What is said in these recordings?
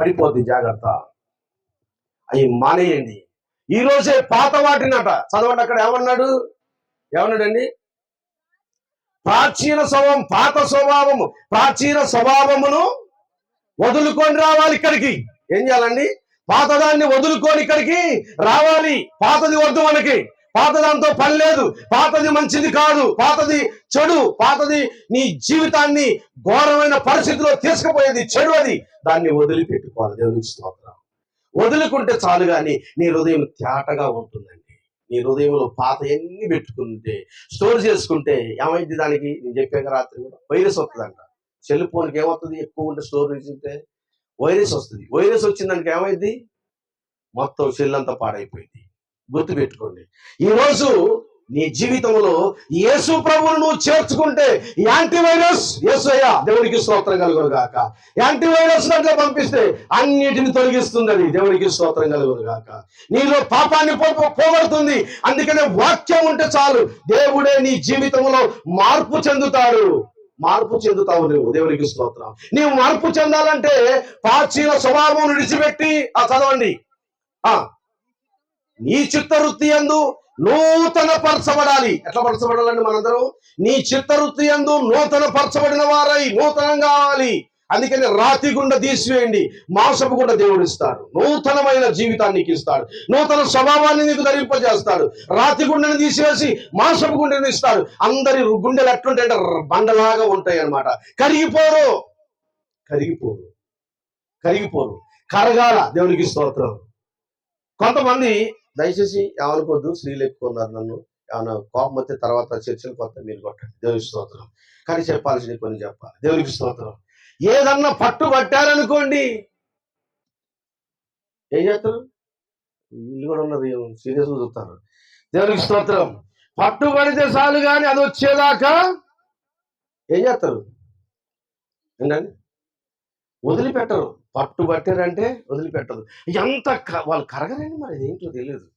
పడిపోద్ది జాగ్రత్త. అవి మానేయండి. ఈ రోజే పాత వాటినట. చదవండి అక్కడ ఏమన్నాడు? ఏమన్నాడండి? ప్రాచీన స్వభావం పాత స్వభావము. ప్రాచీన స్వభావమును వదులుకొని రావాలి ఇక్కడికి. ఏం చేయాలండి? పాతదాన్ని వదులుకొని ఇక్కడికి రావాలి. పాతది వద్దు మనకి. పాత దాంతో పని లేదు. పాతది మంచిది కాదు. పాతది చెడు. పాతది నీ జీవితాన్ని ఘోరమైన పరిస్థితిలో తీసుకుపోయేది చెడు అది. దాన్ని వదిలిపెట్టుకోవాలి దేవునికి స్తోత్రం. వదులుకుంటే చాలు కానీ నీ హృదయం తేటగా ఉంటుందండి. నీ హృదయంలో పాత ఎన్ని పెట్టుకుంటే స్టోర్ చేసుకుంటే ఏమైంది దానికి? నేను చెప్పాక రాత్రి కూడా. వైరస్ వస్తుందంట. సెల్ ఫోన్కి ఏమవుతుంది ఎక్కువ ఉంటే స్టోర్ ఉంటే వైరస్ వస్తుంది. వైరస్ వచ్చిందానికి ఏమైంది? మొత్తం సెల్ అంతా పాడైపోయింది. గుర్తుపెట్టుకోండి. ఈరోజు నీ జీవితంలో యేసు ప్రభువును నువ్వు చేర్చుకుంటే యాంటీవైరస్ యేసయ్య దేవునికి స్తోత్రం కలుగును గాక. యాంటీవైరస్ దాంట్లో పంపిస్తే అన్నిటిని తొలగిస్తుంది అది దేవునికి స్తోత్రం కలుగును గాక. నీలో పాపాన్ని పో- పోగొడుతుంది. అందుకనే వాక్యం ఉంటే చాలు. దేవుడే నీ జీవితంలో మార్పు చెందుతాడు. మార్పు చెందుతావు నువ్వు దేవునికి స్తోత్రం. నీవు మార్పు చెందాలంటే ప్రాచీన స్వభావం విడిచిపెట్టి ఆ చదవండి. ఆ నీ చిత్తవృత్తి ఎందు నూతన పరచబడాలి. ఎట్లా పరచబడాలండి మనందరం? నీ చిత్తవృత్తి ఎందు నూతన పరచబడిన వారై నూతనం కావాలి అందుకని రాతి గుండ తీసివేయండి. మాంసపు గుండ దేవుడు ఇస్తాడు. నూతనమైన జీవితాన్ని నీకు ఇస్తాడు. నూతన స్వభావాన్ని నీకు ధరింపజేస్తాడు. రాతి గుండెని తీసివేసి మాంసపు గుండెని ఇస్తాడు. అందరి గుండెలు ఎట్లుంటాయంటే బండలాగా ఉంటాయి అనమాట కరిగిపోరు. కరిగిపోరు. కరిగిపోరు. కరగాల దేవునికి స్తోత్రం. కొంతమంది దయచేసి ఏమనుకోద్దు స్త్రీలు ఎక్కువ ఉన్నారు నన్ను. ఏమైనా కోపం వస్తే తర్వాత చర్చలు కొత్త మీరు కొట్టండి. దేవునికి స్తోత్రం. కానీ చెప్పాల్సిన కొన్ని చెప్పాలి. దేవునికి స్తోత్రం. ఏదన్నా పట్టు పట్టారనుకోండి ఏం చేస్తారు? వీళ్ళు కూడా ఉన్నారు సీరియస్ చూస్తారు. దేవునికి స్తోత్రం. పట్టు పడితే చాలు కానీ అది వచ్చేదాకా ఏం చేస్తారు? ఏంటండి? వదిలిపెట్టరు. పట్టు పట్టారంటే వదిలిపెట్టదు. ఎంత క- వాళ్ళు కరగరండి మరి ఏంటో తెలియదు.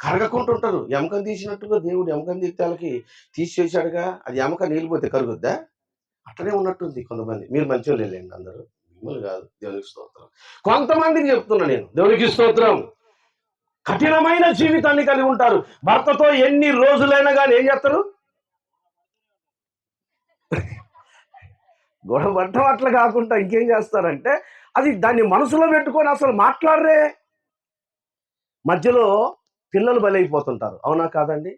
కరగకుంటుంటారు. ఎమకం తీసినట్టుగా దేవుడు ఎమకం తీర్థాలకి తీసేసాడుగా అది ఎమక నీళ్ళిపోతే కరుగుద్దా? అట్లనే ఉన్నట్టుంది కొంతమంది. మీరు మంచిగా లేండి అందరూ. మిమ్మల్ని కాదు. దేవునికి స్తోత్రం. కొంతమందికి చెప్తున్నా నేను. దేవునికి స్తోత్రం. కఠినమైన జీవితాన్ని కలిగి ఉంటారు. భర్తతో ఎన్ని రోజులైనా కానీ ఏం చేస్తారు? గొడవ పడటం అట్లా కాకుండా ఇంకేం చేస్తారంటే అది దాన్ని మనసులో పెట్టుకొని అసలు మాట్లాడరే. మధ్యలో పిల్లలు బలైపోతుంటారు. అవునా కాదండి?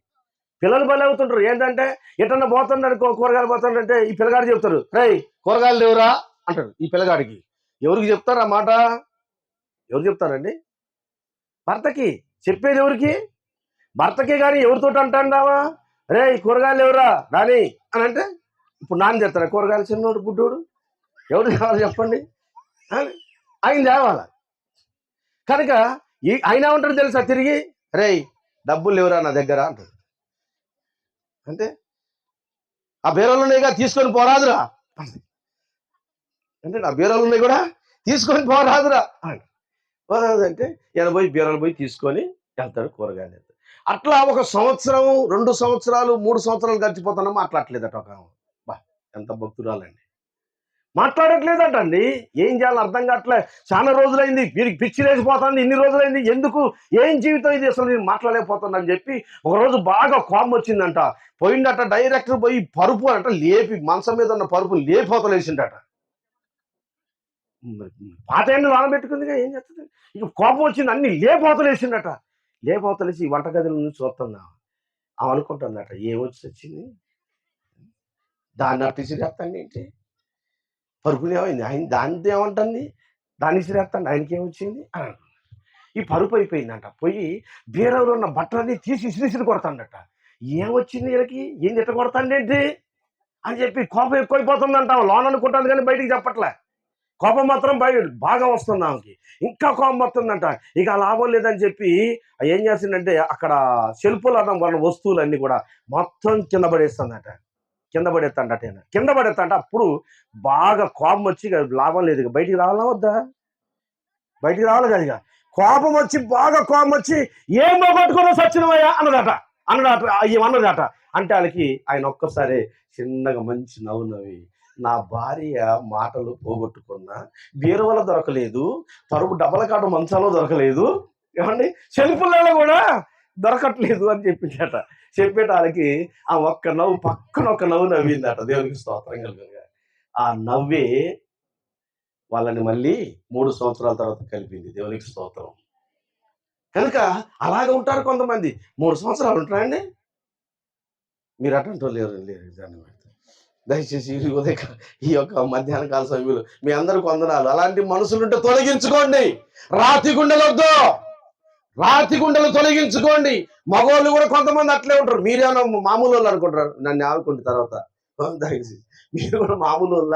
పిల్లలు బలవుతుంటారు అవుతుంటారు ఏంటంటే ఎటన్నా పోతున్నాడు కూరగాయలు పోతుండంటే ఈ పిల్లగాడు చెప్తారు రే కూరగాయలు లేవురా అంటారు ఈ పిల్లగాడికి. ఎవరికి చెప్తారు ఆ మాట? ఎవరు చెప్తారండి? భర్తకి. చెప్పేది ఎవరికి? భర్తకే కానీ ఎవరితో అంటాడావా? రే కూరగాయలు ఎవరా రాని అని అంటే ఇప్పుడు నాన్న చెప్తారా కూరగాయలు చిన్నోడు గుడ్డోడు? ఎవరు కావాలి చెప్పండి? ఆయన తేవాల? కనుక ఈ ఆయన ఉంటాడు తెలుసా తిరిగి? రేయ్ డబ్బులు లేవురా నా దగ్గర అంటాడు. అంటే ఆ బీరోలు ఉన్నాయిగా తీసుకొని పోరాదురా. అంటే నా బీరోలు ఉన్నాయి కూడా తీసుకొని పోరాదురా. పోరాదు అంటే ఈయన పోయి పోయి తీసుకొని వెళ్తాడు కూరగాయలు అట్లా ఒక సంవత్సరం రెండు సంవత్సరాలు మూడు సంవత్సరాలు గడిచిపోతున్నాము అట్లా అట్లేదట ఒక ఎంత భక్తురాలండి. మాట్లాడట్లేదట అండి ఏం చేయాలో అర్థం కావట్లే. చాలా రోజులైంది. వీరికి పిచ్చి లేచిపోతుంది. ఇన్ని రోజులైంది. ఎందుకు? ఏం జీవితం ఇది అసలు? నేను మాట్లాడలేకపోతున్నా అని చెప్పి ఒకరోజు బాగా కోపం వచ్చిందంట. పోయిందట డైరెక్ట్ పోయి పరుపు అంట లేపి మంచం మీద ఉన్న పరుపు లేపోతలేసిండట పాత ఏంటి నానబెట్టుకుందిగా ఏం చేస్తుంది? ఇక కోపం వచ్చింది. అన్ని లేపోతలేసిండట లేపోతలేసి వంటగదిలో నుంచి చూస్తుందా ఆమె అనుకుంటుందట ఏమొచ్చి వచ్చింది దాన్ని అట్టు ఇసిరేస్తాను ఏంటి? పరుపులు ఏమైంది? ఆయన దానిది ఏమంటుంది? దాన్ని ఇసిరేస్తాను ఆయనకి ఏమొచ్చింది? అని ఈ పరుపు అయిపోయిందంట. పోయి బీరంలో ఉన్న బట్టలన్నీ తీసి ఇసిరిసిరి కొడతాడట ఏమొచ్చింది వీళ్ళకి? ఏం తిట్ట కొడతాండేంటి అని చెప్పి కోపం ఎక్కువైపోతుందంట లోన్ అనుకుంటాను కానీ బయటికి చెప్పట్లే. కోపం మాత్రం బయట బాగా వస్తుంది ఆమెకి. ఇంకా కోపం వస్తుందంట. ఇక లాభం లేదని చెప్పి ఏం చేసిందంటే అక్కడ సెల్ఫ్లో అన్న మన వస్తువులన్నీ కూడా మొత్తం కింద పడేస్తుందంట. కింద పడేస్తాడట కింద పడేస్తాంట అప్పుడు బాగా కోపం వచ్చి లాభం లేదు ఇక. బయటికి రావాలా వద్దా? బయటికి రావాలి కదా ఇక. కోపం వచ్చి బాగా కోపం వచ్చి ఏం పోగొట్టుకున్నా సచ్చినవయ్యా? అన్నదట. అన్నదట ఏమన్నదట అంటే వాళ్ళకి ఆయన ఒక్కసారి చిన్నగా మంచి నవ్వు నవ్వి నా భార్య మాటలు పోగొట్టుకున్నా బీరువల దొరకలేదు పరుపు డబ్బల కాట మంచాలో దొరకలేదు. ఏమండి? సెల్ఫులలో కూడా దొరకట్లేదు అని చెప్పిందట. చెప్పేటానికి ఆ ఒక్క నవ్వు పక్కన ఒక నవ్వు నవ్విందట. దేవునికి స్తోత్రం కలుగుగా ఆ నవ్వే వాళ్ళని మళ్ళీ మూడు సంవత్సరాల తర్వాత కలిపింది. దేవునికి స్తోత్రం. కనుక అలాగే ఉంటారు కొంతమంది. మూడు సంవత్సరాలు ఉంటారండి మీరు అటంటో లేరు లేరు దాన్ని దయచేసి ఈ ఉదయ ఈ యొక్క మధ్యాహ్న కాల సమయంలో మీ అందరికి వందనాలు. అలాంటి మనుషులుంటే తొలగించుకోండి. రాతి గుండెలొద్దు. రాతి గుండెలు తొలగించుకోండి. మగవాళ్ళు కూడా కొంతమంది అట్లే ఉంటారు. మీరేమో మామూలు వాళ్ళు అనుకుంటారు? నన్ను ఆడుకుంటే తర్వాత. దయచేసి. మీరు కూడా మామూలు వాళ్ళ.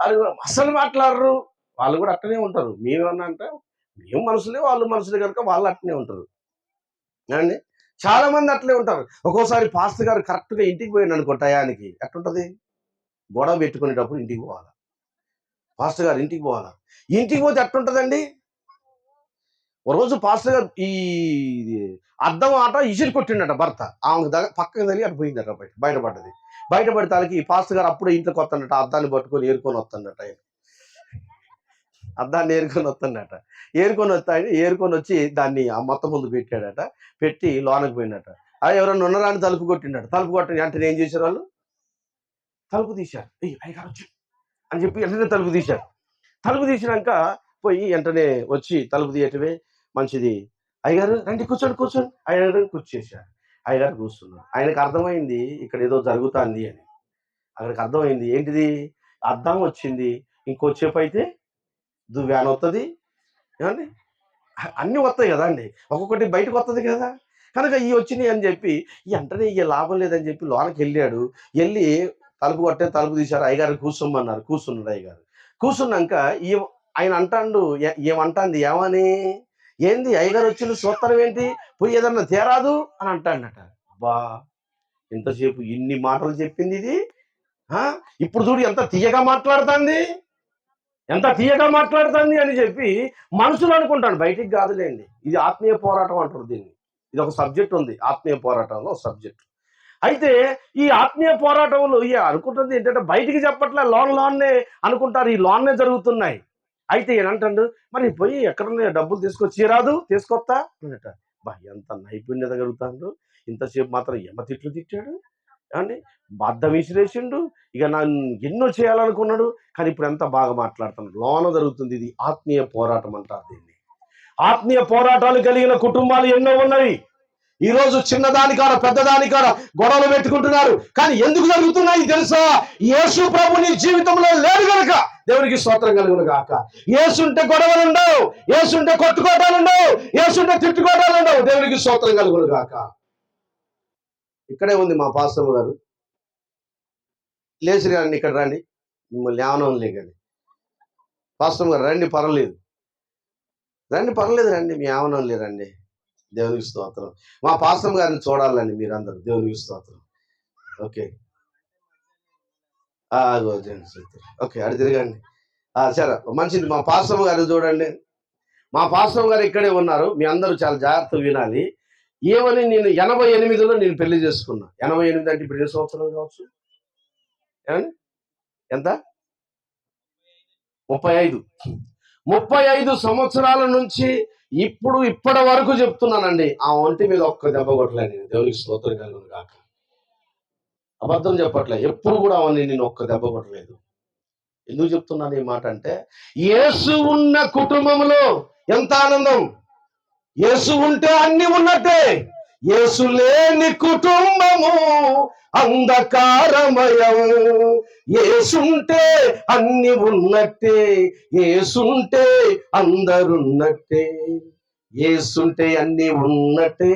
వాళ్ళు కూడా అసలు మాట్లాడరు. వాళ్ళు కూడా అట్టనే ఉంటారు. మేమేమన్నా అంటే మేము మనుషులే వాళ్ళు మనుషులే కనుక వాళ్ళు అట్టనే ఉంటారు. అండి చాలా మంది అట్లే ఉంటారు. ఒక్కోసారి పాస్టర్ గారు కరెక్ట్గా ఇంటికి పోయింది అనుకో టయానికి. ఎట్టుంటది గొడవ పెట్టుకునేటప్పుడు ఇంటికి పోవాలా? పాస్టర్ గారు ఇంటికి పోవాలా? ఇంటికి పోతే ఎట్టుంటదండి ఒక రోజు పాస్టర్ గారు ఈ ఇది అద్దం ఆట ఇసిరి కొట్టిండట భర్త. ఆమెకు దగ్గర పక్కకు తగిలి అటు పోయిందట బయట బయటపడ్డది. బయటపడతానికి ఈ పాస్టర్ గారు అప్పుడే ఇంట్లోకి వస్తాడట అద్దాన్ని పట్టుకొని ఏరుకొని వస్తాడట ఆయన. అద్దాన్ని ఏరుకొని వస్తాడట ఏరుకొని వస్తాయని ఏరుకొని వచ్చి దాన్ని ఆ మొత్తం ముందు పెట్టాడట పెట్టి లోనకి పోయినట అది ఎవరన్నా ఉన్నారా అని తలుపు కొట్టిండట. తలుపు కొట్టని వెంటనే ఏం చేశారు వాళ్ళు? తలుపు తీశారు. ఏయ్ అని చెప్పి వెంటనే తలుపు తీశారు. తలుపు తీసినాక పోయి వెంటనే వచ్చి తలుపు తీయటమే మంచిది. అయ్యగారు రండి కూర్చోండి కూర్చోండి. అయ్యగారు కూర్చేశారు అయ్యగారు కూర్చున్నారు. ఆయనకు అర్థమైంది ఇక్కడ ఏదో జరుగుతుంది అని. అక్కడికి అర్థమైంది. ఏంటిది? అర్థం వచ్చింది. ఇంకొచ్చేపు అయితే దువ్వాన వస్తుంది ఏమండి? అన్నీ వస్తాయి కదా అండి. ఒక్కొక్కటి బయటకు వస్తుంది కదా. కనుక ఈ వచ్చినాయి అని చెప్పి ఈ వెంటనే ఇక లాభం లేదని చెప్పి లోనకి వెళ్ళాడు. వెళ్ళి తలుపు కొట్టే తలుపు తీశారు. అయ్యగారు కూర్చోమన్నారు. కూర్చున్నాడు అయ్యగారు. కూర్చున్నాక ఈ ఆయన అంటాడు ఏమంటాంది? ఏమని? ఏంది అయ్యగారు వచ్చిన సూత్రం ఏంటి? పోయి ఏదన్నా తేరాదు? అని అంటాడట. బా ఇంతసేపు ఇన్ని మాటలు చెప్పింది ఇది ఇప్పుడు చూడు ఎంత తీయగా మాట్లాడుతుంది. ఎంత తీయగా మాట్లాడుతుంది అని చెప్పి మనుషులు అనుకుంటాను బయటికి కాదులేండి. ఇది ఆత్మీయ పోరాటం అంటారు దీన్ని. ఇది ఒక సబ్జెక్ట్ ఉంది. ఆత్మీయ పోరాటంలో ఒక సబ్జెక్ట్. అయితే ఈ ఆత్మీయ పోరాటంలో ఈ అనుకుంటుంది ఏంటంటే బయటికి చెప్పట్లే లోన్ లోన్నే అనుకుంటారు. ఈ లోన్నే జరుగుతున్నాయి. అయితే ఏనంటాడు మరి పోయి ఎక్కడన్నా డబ్బులు తీసుకొచ్చి రాదు తీసుకొస్తా అన్నట బా ఎంత నైపుణ్యత కలుగుతాడు ఇంతసేపు మాత్రం ఎమ తిట్లు తిట్టాడు. అని బద్ద విసిరేసిండు. ఇక నన్ను ఎన్నో చేయాలనుకున్నాడు కానీ ఇప్పుడు ఎంత బాగా మాట్లాడుతున్నాడు. లోన జరుగుతుంది ఇది. ఆత్మీయ పోరాటం అంటారు దీన్ని. ఆత్మీయ పోరాటాలు కలిగిన కుటుంబాలు ఎన్నో ఉన్నవి ఈ రోజు చిన్నదానికాడ పెద్దదానికాడ గొడవలు పెట్టుకుంటున్నారు. కానీ ఎందుకు జరుగుతున్నాయి తెలుసా? యేసు ప్రభు నీ జీవితంలో లేడు గనక దేవునికి స్తోత్రం కలుగును గాక. ఏసుంటే గొడవలు ఉండవు ఏసుంటే కొట్టుకోటాలు ఉండవు ఏసుంటే తిట్టుకోటాలు ఉండవు దేవునికి స్తోత్రం కలుగును గాక. ఇక్కడే ఉంది మా పాస్టర్ గారు. లేచి రండి ఇక్కడ రండి. మిమ్మల్ని ఏమనం లేకండి. పాస్టర్ గారు రండి పర్వాలేదు. రండి పర్వాలేదు రండి మీ ఆవనం లేరండి. దేవునికి స్తోత్రం. మా పాసం గారిని చూడాలండి మీరందరూ. దేవునికి స్తోత్రం. ఓకే. ఓకే అడి తిరగండి. సరే మంచిది మా పాస్టమ్ గారిని చూడండి. మా పాస్టమ్ గారు ఇక్కడే ఉన్నారు. మీ అందరూ చాలా జాగ్రత్తగా వినాలి. ఏమని నేను ఎనభై ఎనిమిదిలో నేను పెళ్ళి చేసుకున్నా. ఎనభై ఎనిమిది అంటే ఇప్పుడు ఏ సంవత్సరం కావచ్చు? ఏమండి? ఎంత? ముప్పై ఐదు. ముప్పై ఐదు సంవత్సరాల నుంచి ఇప్పుడు ఇప్పటి వరకు చెప్తున్నానండి ఆ ఒంటి మీద ఒక్క దెబ్బ కొట్టలేదు నేను. దేవునికి స్తోత్రం కలుగును కాక అబద్ధం చెప్పట్లే. ఎప్పుడు కూడా అవన్నీ నేను ఒక్క దెబ్బ కొట్టలేదు. ఎందుకు చెప్తున్నాను ఈ మాట అంటే యేసు ఉన్న కుటుంబంలో ఎంత ఆనందం? యేసు ఉంటే అన్ని ఉన్నట్టే. యేసు లేని కుటుంబము అంధకారమయం. ఏసుంటే అన్ని ఉన్నట్టే ఏసుంటే అందరున్నట్టే ఏసుంటే అన్ని ఉన్నట్టే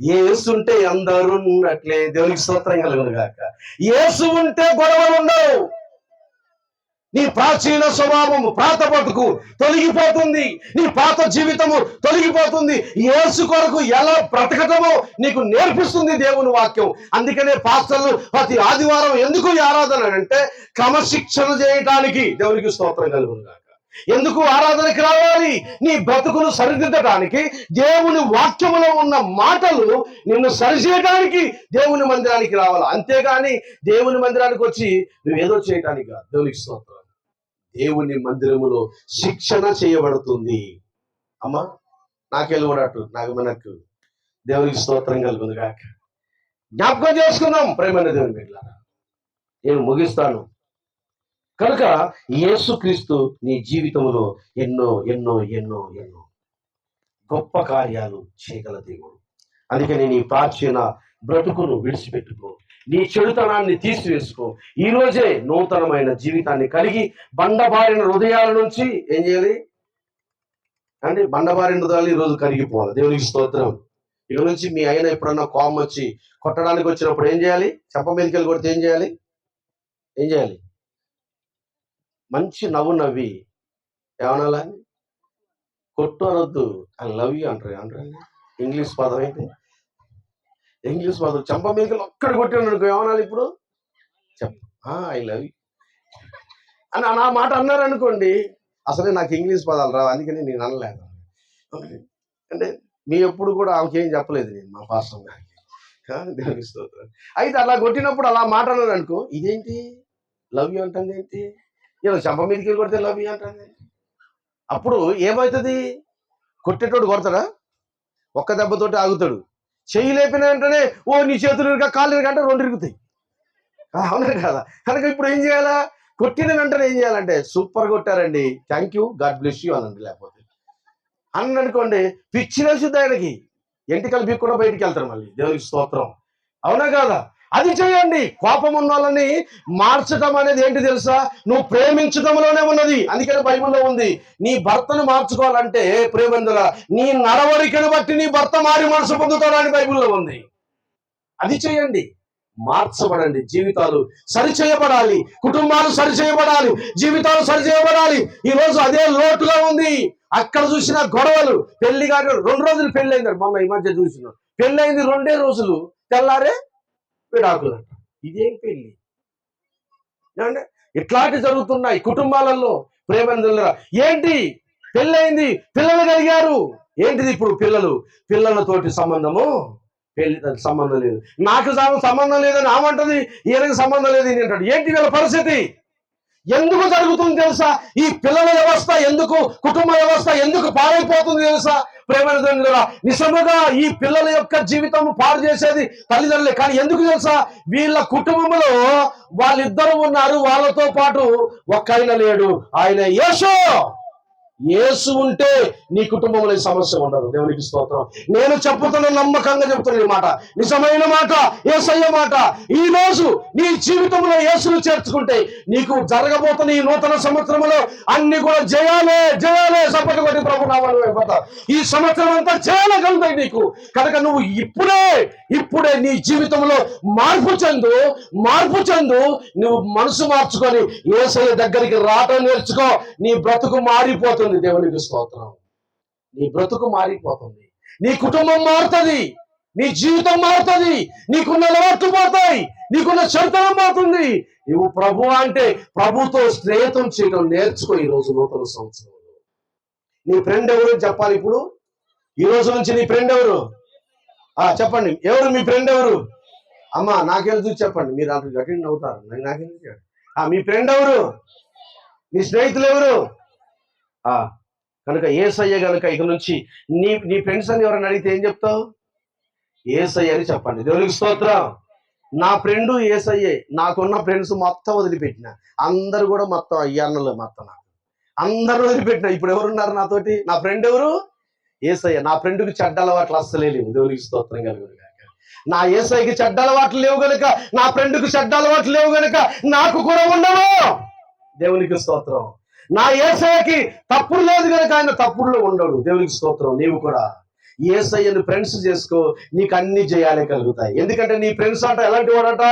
ఏసుంటే అందరున్నట్లే. దేవునికి స్తోత్రం కలుగును గాక. ఏసు ఉంటే గొడవలు ఉండవు నీ ప్రాచీన స్వభావము ప్రాత బతుకు తొలగిపోతుంది. నీ పాత జీవితము తొలగిపోతుంది. యేసు కొరకు ఎలా బ్రతకటమో నీకు నేర్పిస్తుంది దేవుని వాక్యం. అందుకనే పాస్టర్లు ప్రతి ఆదివారం ఎందుకు ఆరాధన అంటే క్రమశిక్షణ చేయటానికి దేవునికి స్తోత్రం కలుగును ఎందుకు ఆరాధనకి రావాలి? నీ బ్రతుకును సరిదిద్దడానికి దేవుని వాక్యములో ఉన్న మాటలు నిన్ను సరిచేయడానికి దేవుని మందిరానికి రావాలి? అంతేగాని దేవుని మందిరానికి వచ్చి నువ్వేదో చేయటానికి కాదు. దేవునికి స్తోత్రం. దేవుని మందిరములో శిక్షణ చేయబడుతుంది. అమ్మా నాకెళ్ళబడట్టు నాకు మనకు దేవునికి స్తోత్రం కలుగును కాక జ్ఞాపకం చేసుకుందాం ప్రేమైన దేవుని బిడ్డలారా. నేను ముగిస్తాను. కనుక యేసుక్రీస్తు నీ జీవితంలో ఎన్నో ఎన్నో ఎన్నో ఎన్నో గొప్ప కార్యాలు చేయగల దేవుడు. అందుకని నీ ప్రాచీన బ్రతుకును విడిచిపెట్టుకో. నీ చెడుతనాన్ని తీసివేసుకో. ఈ రోజే నూతనమైన జీవితాన్ని కలిగి బండబారిన హృదయాల నుంచి ఏం చేయాలి? అంటే బండబారిన హృదయాలు ఈరోజు రోజు కరిగిపోవాలి. దేవునికి స్తోత్రం. ఇక నుంచి మీ అయిన ఎప్పుడన్నా కోపం వచ్చి కొట్టడానికి వచ్చినప్పుడు ఏం చేయాలి? చెప్ప మీదకి వెళ్ళి కొడితే ఏం చేయాలి? ఏం చేయాలి? మంచి నవ్వు నవ్వి. ఏమనాలా? కొట్టు అనొద్దు ఐ లవ్ యూ అంటారు. అంటారు ఇంగ్లీష్ పదం అయితే ఇంగ్లీష్ పదం. చంప మీదకి ఒక్కడ కొట్టాను అనుకో ఏమనాలి ఇప్పుడు? చెప్. I love you. అని నా మాట అన్నారు అనుకోండి అసలే నాకు ఇంగ్లీష్ పదాలు రావు. అందుకని నేను అనలేదు. అంటే మీ ఎప్పుడు కూడా ఆమెకి ఏం చెప్పలేదు నేను మా పాస్టర్ గారికి. ఆ, స్తోత్రం. అయితే అలా కొట్టినప్పుడు అలా మాట అనుకో ఇదేంటి? లవ్ యూ అంటుంది ఏంటి? ఇలా చంప మీదకి వెళ్ళి కొడితే లవ్ యూ అంటుంది? అప్పుడు ఏమవుతుంది? కొట్టేటోడు కొడతాడా? ఒక్క దెబ్బతోటి ఆగుతాడు. చెయ్యి లేపిన వెంటనే ఓ నీ చేతులు ఇరుగా కాళ్ళు ఇరుక అంటే రెండు ఇరుగుతాయి. అవునా కదా? కనుక ఇప్పుడు ఏం చేయాలా? కొట్టిన వెంటనే ఏం చేయాలంటే super కొట్టారండి. Thank you. God bless you అనండి లేకపోతే. అని అనుకోండి పిచ్చి వేసిద్ది ఆయనకి. ఎంటికలు బీక్కుండా బయటికి వెళ్తారు మళ్ళీ. దేవునికి స్తోత్రం. అవునా కాదా? అది చేయండి. కోపం ఉన్న వాళ్ళని మార్చటం అనేది ఏంటి తెలుసా? నువ్వు ప్రేమించటంలోనే ఉన్నది. అందుకని బైబిల్లో ఉంది. నీ భర్తను మార్చుకోవాలంటే ప్రేమందుల నీ నడవడికను బట్టి నీ భర్త మారి మనసు పొందుతాడని బైబిల్లో ఉంది. అది చేయండి. మార్చబడండి జీవితాలు సరిచేయబడాలి. కుటుంబాలు సరిచేయబడాలి. జీవితాలు సరిచేయబడాలి. ఈ రోజు అదే లోటుగా ఉంది. అక్కడ చూసిన గొడవలు పెళ్ళి గారు రెండు రోజులు పెళ్ళి అయింది మొన్న ఈ మధ్య చూసిన. పెళ్ళి అయింది రెండే రోజులు. తెల్లారే విడాకులు ఇదేం పెళ్ళి? ఏమండి ఇట్లాంటి జరుగుతున్నాయి కుటుంబాలలో ప్రేమందులరా ఏంటి? పెళ్ళయింది పిల్లలు కలిగారు. ఏంటిది ఇప్పుడు పిల్లలు? పిల్లలతోటి సంబంధము? పెళ్ళి సంబంధం లేదు. నాకు సంబంధం లేదని ఆమంటది ఈయనకి సంబంధం లేదు అంటాడు. ఏంటి వీళ్ళ పరిస్థితి? ఎందుకు జరుగుతుంది తెలుసా? ఈ పిల్లల వ్యవస్థ ఎందుకు కుటుంబ వ్యవస్థ ఎందుకు పాడైపోతుంది తెలుసా? ప్రేమనురా నిజముగా ఈ పిల్లల యొక్క జీవితం పాడు చేసేది తల్లిదండ్రులే. కానీ ఎందుకు తెలుసా? వీళ్ళ కుటుంబంలో వాళ్ళిద్దరు ఉన్నారు వాళ్ళతో పాటు ఒక్క ఆయన లేడు ఆయన యేషో యేసు ఉంటే నీ కుటుంబంలో సమస్య ఉండదు. దేవునికి స్తోత్రం. నేను చెప్పుతున్న నమ్మకంగా చెప్తున్న ఈ మాట. నిజమైన మాట ఏసయ్య మాట. ఈ రోజు నీ జీవితంలో యేసును చేర్చుకుంటే నీకు జరగబోతున్న ఈ నూతన సంవత్సరంలో అన్ని కూడా జయాలే జయాలే సపోర్ట్ కొట్టి ప్రభు నామాలు ఈ సంవత్సరం అంతా చేయగలుగుతాయి నీకు. కనుక నువ్వు ఇప్పుడే ఇప్పుడే నీ జీవితంలో మార్పు చెందు మార్పు చెందు నువ్వు మనసు మార్చుకొని ఏసయ్య దగ్గరికి రావటం నేర్చుకో. నీ బ్రతుకు మారిపోతుంది. దేవునికి స్తోత్రం. నీ బ్రతుకు మారిపోతుంది. నీ కుటుంబం మారుతుంది. నీ జీవితం మారుతుంది. నీకున్న అలవాట్లు పోతాయి నీకున్న చరిత్రం పోతుంది నువ్వు ప్రభు అంటే ప్రభుతో స్నేహితం చేయడం నేర్చుకో ఈ రోజు నూతన సంవత్సరంలో. నీ ఫ్రెండ్ ఎవరు చెప్పాలి ఇప్పుడు? ఈ రోజు నుంచి నీ ఫ్రెండ్ ఎవరు? ఆ చెప్పండి. ఎవరు మీ ఫ్రెండ్ ఎవరు? అమ్మా నాకెళ్ళి చూసి చెప్పండి. మీరు అంత అటెండ్ అవుతారు నాకు నాకెళ్ళి మీ ఫ్రెండ్ ఎవరు? నీ స్నేహితులు ఎవరు? కనుక ఏసయ్య కనుక ఇక నుంచి నీ నీ ఫ్రెండ్స్ అని ఎవరైనా అడిగితే ఏం చెప్తావు? ఏసయ్య అని చెప్పండి. దేవునికి స్తోత్రం. నా ఫ్రెండ్ ఏసయ్యే నాకున్న ఫ్రెండ్స్ మొత్తం వదిలిపెట్టిన. అందరు కూడా మొత్తం అయ్యన్నలు మొత్తం నాకు. అందరూ వదిలిపెట్టిన. ఇప్పుడు ఎవరున్నారు నాతోటి? నా ఫ్రెండ్ ఎవరు? ఏసయ్య. నా ఫ్రెండ్కి చెడ్డ అలవాట్లు అస్సలే లేవు. దేవునికి స్తోత్రం కలుగురు నా ఏసైకి చెడ్డ అలవాట్లు లేవు గనుక నా ఫ్రెండ్కి చెడ్డ అలవాట్లు లేవు గనుక నాకు కూడా ఉండవు. దేవునికి స్తోత్రం. నా ఏసయ్యకి తప్పుడు లేదు కనుక ఆయన తప్పుడులో ఉండడు. దేవునికి స్తోత్రం. నీవు కూడా ఏసయ్యను ఫ్రెండ్స్ చేసుకో. నీకు అన్ని జయాలే కలుగుతాయి. ఎందుకంటే నీ ఫ్రెండ్స్ అంట ఎలాంటి వాడట?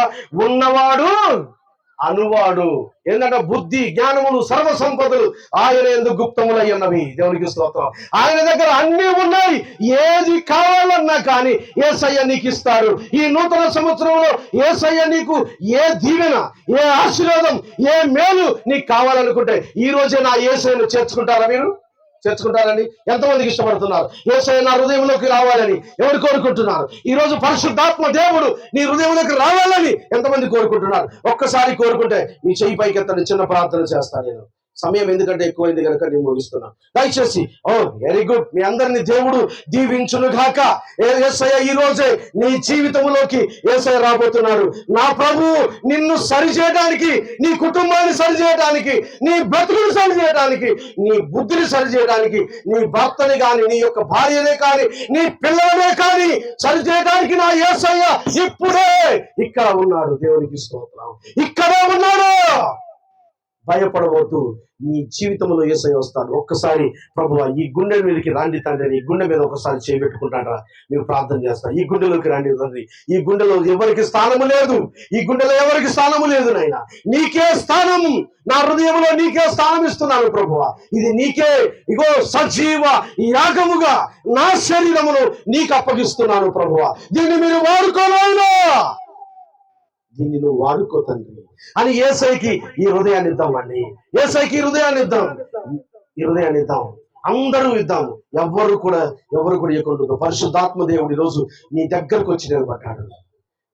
ఉన్నవాడు అనువాడు. ఏంటంటే బుద్ధి జ్ఞానములు సర్వ సంపదలు ఆయన ఎందుకు గుప్తములై ఉన్నవి. దేవునికి స్తోత్రం. ఆయన దగ్గర అన్నీ ఉన్నాయి. ఏది కావాలన్నా కానీ ఏసయ్య నీకు ఇస్తాడు. ఈ నూతన సంవత్సరంలో ఏసయ్య నీకు ఏ దీవెన ఏ ఆశీర్వాదం ఏ మేలు నీకు కావాలనుకుంటే ఈ రోజే నా ఏసయ్యను చేర్చుకుంటారా మీరు? చేర్చుకుంటారని ఎంతమందికి ఇష్టపడుతున్నారు? ఏసై నా హృదయంలోకి రావాలని ఎవరు కోరుకుంటున్నారు? ఈ రోజు పరిశుద్ధాత్మ దేవుడు నీ హృదయంలోకి రావాలని ఎంతమంది కోరుకుంటున్నారు? ఒక్కసారి కోరుకుంటే నీ చెయ్యి పైకి ఎత్తని చిన్న ప్రార్థన చేస్తాను నేను. సమయం ఎందుకంటే ఎక్కువైంది కనుక నేను ముగిస్తున్నా. దయచేసి ఓ వెరీ గుడ్ మీ అందరిని దేవుడు దీవించును గాక ఏసయ్య ఈ రోజే నీ జీవితంలోకి ఏసయ్య రాబోతున్నాడు. నా ప్రభు నిన్ను సరిచేయడానికి నీ కుటుంబాన్ని సరిచేయడానికి నీ బ్రతుకుని సరిచేయడానికి నీ బుద్ధిని సరిచేయడానికి నీ భర్తని కానీ నీ యొక్క భార్యనే కానీ నీ పిల్లలనే కానీ సరిచేయడానికి నా ఏసయ్య ఇప్పుడే ఇక్కడ ఉన్నాడు. దేవునికి స్తోత్రం. ఇక్కడే ఉన్నాడు. భయపడవద్దు. నీ జీవితంలో ఏసై వస్తాడు. ఒక్కసారి ప్రభు ఈ గుండె మీదకి రాండి తండ్రి. అని ఈ గుండె మీద ఒకసారి చేయబెట్టుకుంటారా మేము ప్రార్థన చేస్తా. ఈ గుండెలోకి రాండి తండ్రి. ఈ గుండెలో ఎవరికి స్థానము లేదు? ఈ గుండెలో ఎవరికి స్థానము లేదు నాయన? నీకే స్థానం నా హృదయంలో నీకే స్థానం ఇస్తున్నాను ప్రభువ. ఇది నీకే ఇగో సజీవ యాగముగా నా శరీరమును నీకు అప్పగిస్తున్నాను ప్రభువ. దీన్ని మీరు వాడుకోలేనా? దీన్ని నువ్వు వాడుకో తండ్రి అని ఏసైకి ఈ హృదయాన్ని ఇద్దామండి ఏసైకి హృదయాన్ని ఇద్దాం. ఈ హృదయాన్ని ఇద్దాం. అందరూ ఇద్దాం. ఎవ్వరు కూడా ఎవరు కూడా ఇవ్వకుండా పరిశుద్ధాత్మ దేవుడు ఈరోజు రోజు నీ దగ్గరకు వచ్చి నిలబడ్డాడు.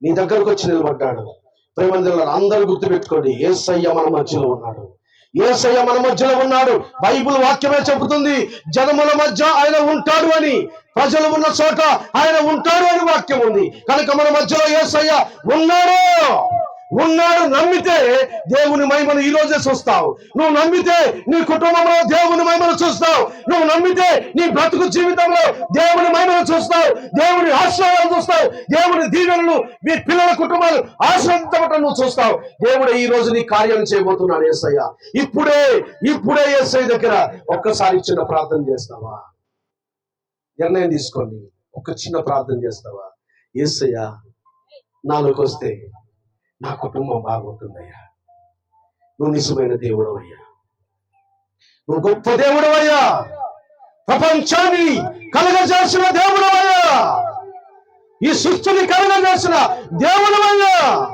నీ దగ్గరకు వచ్చి నిలబడ్డాడు. ప్రేమందరూ అందరూ గుర్తుపెట్టుకోండి. ఏసయ్య మన మధ్యలో ఉన్నాడు. ఏసయ్య మన మధ్యలో ఉన్నాడు. బైబుల్ వాక్యమే చెబుతుంది. జనముల మధ్య ఆయన ఉంటాడు అని. ప్రజలు ఉన్న చోట ఆయన ఉంటాడు అని వాక్యం ఉంది. కనుక మన మధ్యలో ఏసయ్య ఉన్నాడు. ఉన్నాడు నమ్మితే దేవుని మహిమను ఈ రోజే చూస్తావు. నువ్వు నమ్మితే నీ కుటుంబంలో దేవుని మహిమను చూస్తావు. నువ్వు నమ్మితే నీ బ్రతుకు జీవితంలో దేవుని మహిమను చూస్తావు. దేవుని ఆశ్రయాలు చూస్తావు. దేవుని దీవెనలు మీ పిల్లల కుటుంబాలు ఆశ్రయించబట్టం నువ్వు చూస్తావు. దేవుడే ఈ రోజు నీ కార్యం చేయబోతున్నాడు ఏసయ్య. ఇప్పుడే ఇప్పుడే ఏసయ్య దగ్గర ఒక్కసారి చిన్న ప్రార్థన చేస్తావా? నిర్ణయం తీసుకోండి. ఒక చిన్న ప్రార్థన చేస్తావా? ఏసయ్యా నాలోకి వస్తే నా కుటుంబం బాగుంటుందయ్యా. నువ్వు నిజమైన దేవుడు అయ్యా. నువ్వు గొప్ప దేవుడు అయ్యా. ప్రపంచాన్ని కలగజేసిన దేవుడు అయ్యా. ఈ సృష్టిని కలగజేసిన దేవుడు అయ్యా.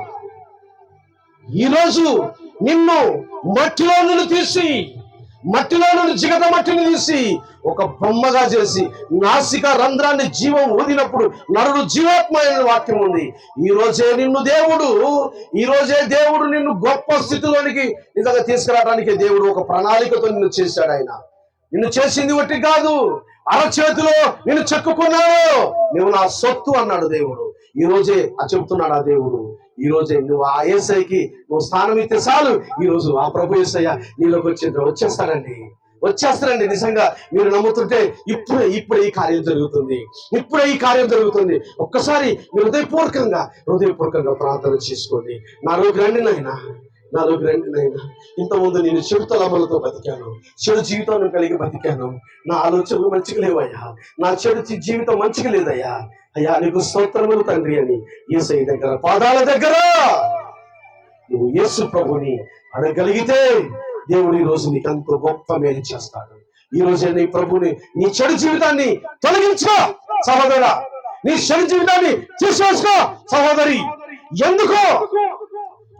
ఈరోజు నిన్ను మట్టిలో నుండి తీసి మట్టిలో నుండి జిగట మట్టిని తీసి ఒక బొమ్మగా చేసి నాసిక రంధ్రాన్ని జీవం ఊదినప్పుడు నరుడు జీవాత్మైన వాక్యం ఉంది. ఈ రోజే నిన్ను దేవుడు ఈ రోజే దేవుడు నిన్ను గొప్ప స్థితిలోనికి నిజంగా తీసుకురావడానికి దేవుడు ఒక ప్రణాళికతో నిన్ను చేశాడు ఆయన. నిన్ను చేసింది ఒకటి కాదు అరచేతిలో నిన్ను చెక్కుకున్నావు నువ్వు నా సొత్తు అన్నాడు దేవుడు. ఈ రోజే ఆ చెప్తున్నాడు ఆ దేవుడు. ఈ రోజే నువ్వు ఆ ఏసైకి నువ్వు స్థానం ఇస్తే చాలు. ఈ రోజు ఆ ప్రభు ఏసయ్య నీలోకి వచ్చే వచ్చేస్తాడండి వచ్చేస్తారండి నిజంగా. మీరు నమ్ముతుంటే ఇప్పుడే ఇప్పుడే ఈ కార్యం జరుగుతుంది. ఇప్పుడే ఈ కార్యం జరుగుతుంది. ఒక్కసారి మీరు హృదయపూర్వకంగా హృదయపూర్వకంగా ప్రార్థన చేసుకోండి. నాలోకి రండి నాయన. నాలోకి రండి నాయన. ఇంతకుముందు నేను చెడు తలములతో బతికాను. చెడు జీవితాన్ని కలిగి బతికాను. నా ఆలోచనలు మంచిగా లేవయ్యా. నా చెడు జీవితం మంచిగా లేదయ్యా. అయ్యా నీకు స్తోత్రములు తండ్రి అని యేసై దగ్గర పాదాల దగ్గర. నువ్వు యేసు ప్రభుని అడగలిగితే దేవుడు ఈ రోజు నీకు అంత గొప్ప మేలు చేస్తాడు. ఈ రోజే నీ ప్రభుని నీ చెడు జీవితాన్ని తొలగించుకో సహోదర. నీ చెడు జీవితాన్ని తీసుకో సహోదరి. ఎందుకో?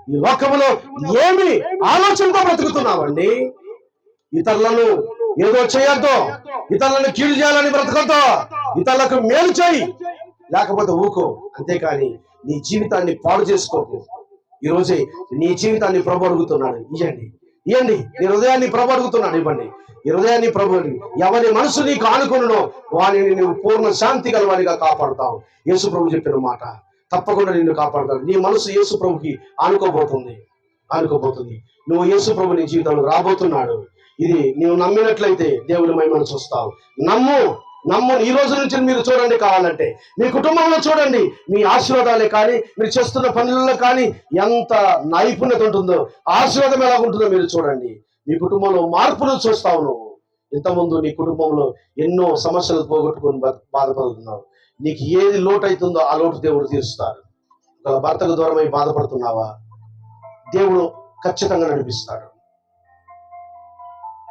ఈ లోకంలో ఏమి ఆలోచనతో బ్రతుకుతున్నావండి? ఇతరులను ఏదో చేయొద్దు. ఇతరులను కీడు చేయాలని బ్రతకొద్దు. ఇతరులకు మేలు చేయి. లేకపోతే ఊకో అంతేకాని నీ జీవితాన్ని పాడు చేసుకోకు. ఈ రోజే నీ జీవితాన్ని ప్రభు అడుగుతున్నాడు. ఇవ్వండి ఇవ్వండి నీ హృదయాన్ని ప్రభు అడుగుతున్నాడు ఇవ్వండి. ఈ హృదయాన్ని ప్రభు ఎవరి మనసు నీకు ఆనుకున్నో వారిని నువ్వు పూర్ణ శాంతి గలవానిగా కాపాడుతావు. యేసు ప్రభు చెప్పిన మాట. తప్పకుండా నిన్ను కాపాడుతాడు. నీ మనసు యేసు ప్రభుకి ఆనుకోబోతుంది. ఆనుకోబోతుంది. నువ్వు యేసు ప్రభు నీ జీవితంలో రాబోతున్నాడు. ఇది నువ్వు నమ్మినట్లయితే దేవుని మహిమను చూస్తావు. నమ్ము! నమ్మని ఈ రోజు నుంచి మీరు చూడండి కావాలంటే. మీ కుటుంబంలో చూడండి. మీ ఆశీర్వాదాలే కానీ మీరు చేస్తున్న పనులలో కానీ ఎంత నైపుణ్యత ఉంటుందో ఆశీర్వాదం ఎలా ఉంటుందో మీరు చూడండి. మీ కుటుంబంలో మార్పును చూస్తావు నువ్వు. ఇంతకుముందు నీ కుటుంబంలో ఎన్నో సమస్యలు పోగొట్టుకొని బా- బాధపడుతున్నావు. నీకు ఏది లోటు అవుతుందో ఆ లోటు దేవుడు తీరుస్తాడు ఒక భర్తకు దూరమై బాధపడుతున్నావా? దేవుడు ఖచ్చితంగా నడిపిస్తాడు.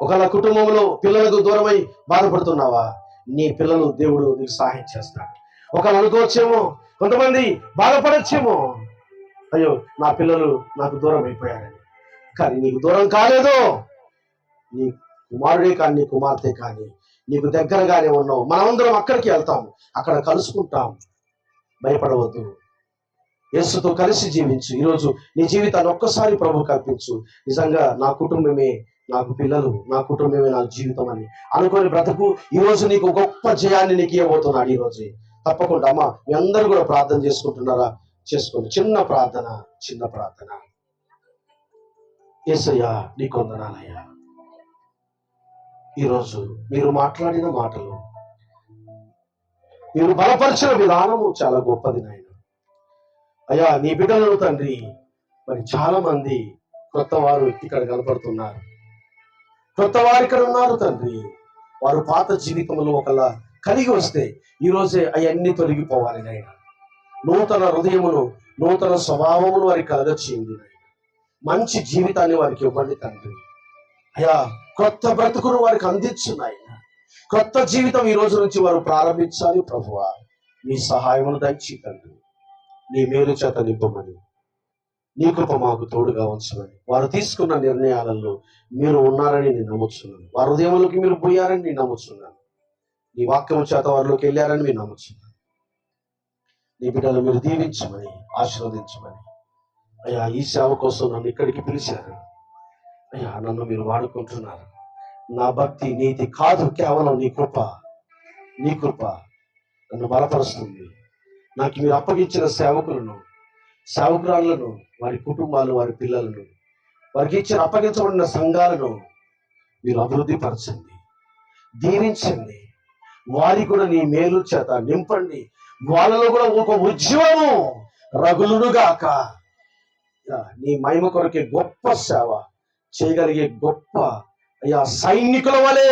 ఒకవేళ కుటుంబంలో పిల్లలకు దూరమై బాధపడుతున్నావా? నీ పిల్లలు దేవుడు నీకు సహాయం చేస్తాడు. ఒకరు అనుకోవచ్చేమో కొంతమంది బాధపడచ్చేమో అయ్యో నా పిల్లలు నాకు దూరం అయిపోయారని. కానీ నీకు దూరం కాలేదు. నీ కుమారుడే కానీ నీ కుమార్తె కానీ నీకు దగ్గరగానే ఉన్నావు. మనమందరం అక్కడికి వెళ్తాం. అక్కడ కలుసుకుంటాం. భయపడవద్దు. యేసుతో కలిసి జీవించు. ఈరోజు నీ జీవితాన్ని ఒక్కసారి ప్రభు కల్పించు. నిజంగా నా కుటుంబమే నాకు పిల్లలు నా కుటుంబమే నా జీవితం అని అనుకోని బ్రతుకు ఈ రోజు నీకు గొప్ప జయాన్ని నీకు ఇవ్వబోతున్నాడు ఈ రోజు తప్పకుండా అమ్మా మీ అందరూ కూడా ప్రార్థన చేసుకుంటున్నారా? చేసుకోండి. చిన్న ప్రార్థన చిన్న ప్రార్థన. ఏసయ్యా నీ కొందనాలయ్యా ఈరోజు మీరు మాట్లాడిన మాటలు మీరు బలపరిచిన విధానము చాలా గొప్పది నాయన. అయ్యా నీ బిడ్డలను తండ్రి మరి చాలా మంది కొత్త వారు ఇక్కడ కనపడుతున్నారు. క్రొత్త వారు ఉన్నారు తండ్రి. వారు పాత జీవితంలో ఒకలా కలిగి వస్తే ఈరోజే అవన్నీ తొలగిపోవాలి నాయన. నూతన హృదయమును నూతన స్వభావమును వారికి కలగచ్చింది మంచి జీవితాన్ని వారికి ఇవ్వండి తండ్రి. అయ్యా కొత్త బ్రతుకును వారికి అందించు నాయన. కొత్త జీవితం ఈ రోజు నుంచి వారు ప్రారంభించాలి ప్రభువ. మీ సహాయమును దయచి తండ్రి. నీ మేలు చేత నింపమని నీ కృప మాకు తోడుగా ఉంచమని. వారు తీసుకున్న నిర్ణయాలలో మీరు ఉన్నారని నేను నమ్ముచున్నాను. వారి హృదయంలోకి మీరు పోయారని నేను నమ్ముచున్నాను. నీ వాక్యము చేత వారిలోకి వెళ్ళారని మీరు నమ్ముచున్నాను. నీ బిడ్డలు మీరు దీవించమని ఆశీర్వదించమని. అయ్యా ఈ సేవ కోసం నన్ను ఇక్కడికి పిలిచారు. అయ్యా నన్ను మీరు వాడుకుంటున్నారు. నా భక్తి నీతి కాదు కేవలం నీ కృప. నీ కృప నన్ను బలపరుస్తుంది. నాకు మీరు అప్పగించిన సేవకులను సావుకురాళ్ళను వారి కుటుంబాలు వారి పిల్లలను వారికి ఇచ్చిన అప్పగించబడిన సంఘాలను మీరు అభివృద్ధి పరచండి దీవించండి. వారి కూడా నీ మేలు చేత నింపండి. వాళ్ళలో కూడా ఒక ఉద్యమము రగులుగాక యా, నీ మహిమ కొరకే గొప్ప సేవ చేయగలిగే గొప్ప అయ్యా సైనికుల వలె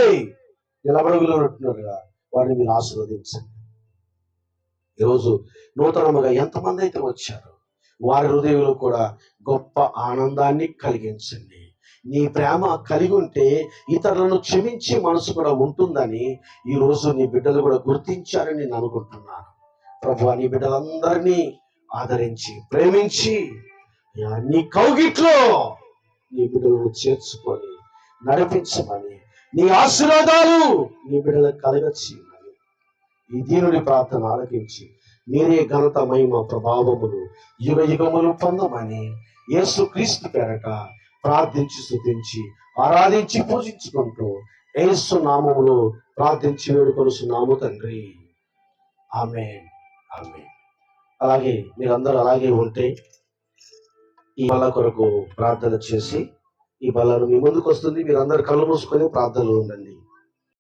నిలబడగలుగుతున్నట్టుగా వారిని మీరు ఆశీర్వదించండి. ఈరోజు నూతనముగా ఎంతమంది అయితే వచ్చారో వారి హృదయంలో కూడా గొప్ప ఆనందాన్ని కలిగించండి. నీ ప్రేమ కలిగి ఉంటే ఇతరులను క్షమించే మనసు కూడా ఉంటుందని ఈ రోజు నీ బిడ్డలు కూడా గుర్తించారని నేను అనుకుంటున్నాను. ప్రభు నీ బిడ్డలందరినీ ఆదరించి ప్రేమించి నీ కౌగిట్లో నీ బిడ్డలను చేర్చుకొని నడిపించమని నీ ఆశీర్వాదాలు నీ బిడ్డలకు కలగచ్చి ఈ దీనుడి ప్రార్థన ఆలకించి మీరే ఘనత మహిమ ప్రభావములు. యుగ యుగములు పొందమని యేసు క్రీస్తు పేరట ప్రార్థించి స్తుతించి ఆరాధించి పూజించుకుంటూ యేసు నామములో ప్రార్థించి వేడుకొనుచున్నాము తండ్రి. ఆమె ఆమె అలాగే మీరందరూ అలాగే ఉంటే ఈ బల కొరకు ప్రార్థన చేసి ఈ బల్లను మీ ముందుకు వస్తుంది మీరందరూ కళ్ళు మూసుకొని ప్రార్థనలు ఉండండి.